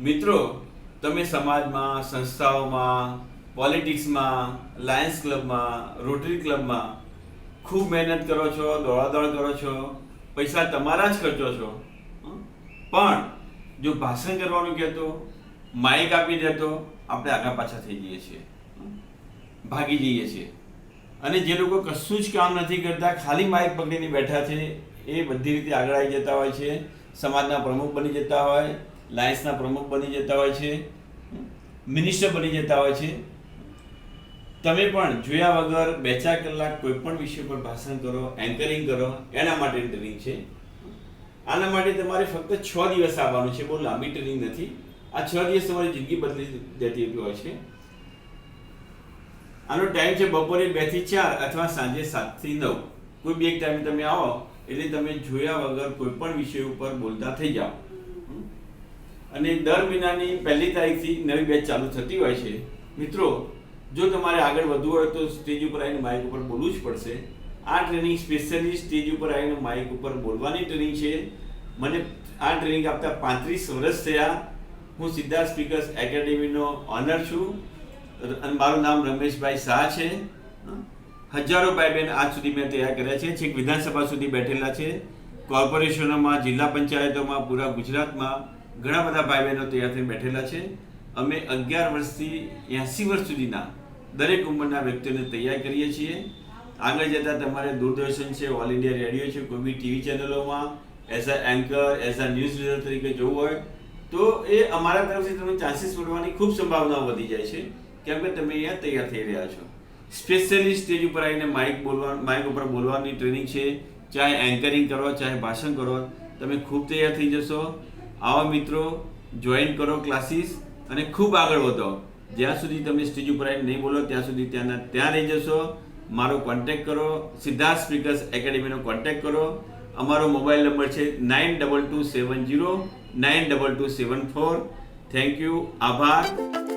મિત્રો, તમે સમાજમાં, સંસ્થાઓમાં પોલિટિક્સમાં લાયન્સ ક્લબમાં રોટરી ક્લબમાં ખૂબ મહેનત કરો છો, દોડાદોડ કરો છો, પૈસા તમારા જ ખર્ચો છો. પણ જો ભાષણ કરવાનું કહેતો માઇક આપી દેતો, આપણે આગા પાછા થઈ જઈએ છીએ. ભાગી જઈએ છીએ. અને જે લોકો કશું જ કામ નથી કરતા, ખાલી માઇક પકડીને બેઠા છે, એ બધી રીતે આગળ આવી જતા હોય છે. સમાજના પ્રમુખ બની જતા હોય લાયન્સના પ્રમુખ બની જતા હોય છે, મિનિસ્ટર બની જતા હોય છે. તમે પણ જોયા વગર બે ચાર કલાક કોઈ પણ વિષય પર ભાષણ કરો એન્કરિંગ કરો, એના માટે ટ્રેનિંગ છે. આના માટે તમારે ફક્ત છ દિવસ આવવાનું છે, બહુ લાંબી ટ્રેનિંગ નથી. આ છ દિવસ તમારી જિંદગી બદલી જતી હોય છે. આનો ટાઈમ છે બપોરે બેથી ચાર અથવા સાંજે સાતથી નવ. કોઈ બી એક ટાઈમે તમે આવો, એટલે તમે જોયા વગર કોઈ પણ વિષય ઉપર બોલતા થઈ જાઓ? અને દર મહિનાની પહેલી તારીખથી નવી બેચ ચાલુ થતી હોય છે. મિત્રો, જો તમારે આગળ વધવું હોય તો સ્ટેજ ઉપર આવીને માઇક ઉપર બોલવું જ પડશે. આ ટ્રેનિંગ સ્પેશિયલી સ્ટેજ ઉપર આવીને માઇક ઉપર બોલવાની ટ્રેનિંગ છે. મને આ ટ્રેનિંગ આપતા પાંત્રીસ વર્ષ થયા. હું સિદ્ધાર્થ સ્પીકર્સ એકેડેમીનો ઓનર છું. અને મારું નામ રમેશભાઈ શાહ છે. હજારો ભાઈ બહેન આજ સુધી મેં તૈયાર કર્યા છે. છેક વિધાનસભા સુધી બેઠેલા છે. કોર્પોરેશનોમાં, જિલ્લા પંચાયતોમાં, પૂરા ગુજરાતમાં ઘણા બધા ભાઈ બહેનો તૈયાર થઈને બેઠેલા છે. અમે અગિયાર વર્ષથી એંસી વર્ષ સુધીના દરેક ઉંમરના વ્યક્તિઓને તૈયાર કરીએ છીએ. આગળ જતાં તમારે દૂરદર્શન છે ઓલ ઇન્ડિયા રેડિયો છે, કોઈ બી TV ચેનલોમાં as a anchor as a news reader તરીકે જોવું હોય, તો એ અમારા તરફથી તમને ચાન્સીસ મળવાની ખૂબ સંભાવનાઓ વધી જાય છે કેમ કે તમે અહીંયા તૈયાર થઈ રહ્યા છો. સ્પેશિયલી સ્ટેજ ઉપર આવીને માઇક બોલવા માઇક ઉપર બોલવાની ટ્રેનિંગ છે. ચાહે એન્કરિંગ કરો, ચાહે ભાષણ કરો, તમે ખૂબ તૈયાર થઈ જશો. આવા મિત્રો જોઈન કરો ક્લાસીસ અને ખૂબ આગળ વધો. જ્યાં સુધી તમે સ્ટેજ ઉપર આવીને નહીં બોલો, ત્યાં સુધી ત્યાંના ત્યાં રહી જશો. મારો કોન્ટેક્ટ કરો, સિદ્ધાર્થ સ્પીકર્સ એકેડેમીનો કોન્ટેક કરો. અમારો મોબાઈલ નંબર છે nine double two seven zero nine double two seven four thank you આભાર.